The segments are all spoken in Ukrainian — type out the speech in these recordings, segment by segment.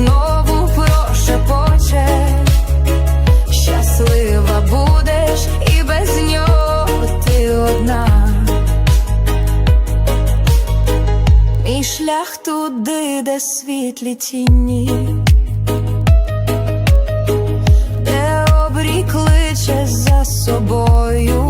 знову прошепоче. Щаслива будеш і без нього ти одна. Мій шлях туди, де світлі тіні, де обрій за собою,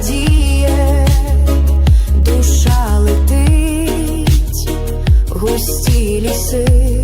Радіє, душа летить, густі ліси.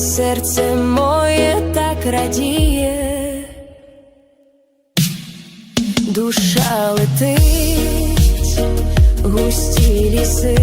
Серце моє так радіє, душа летить, густі ліси.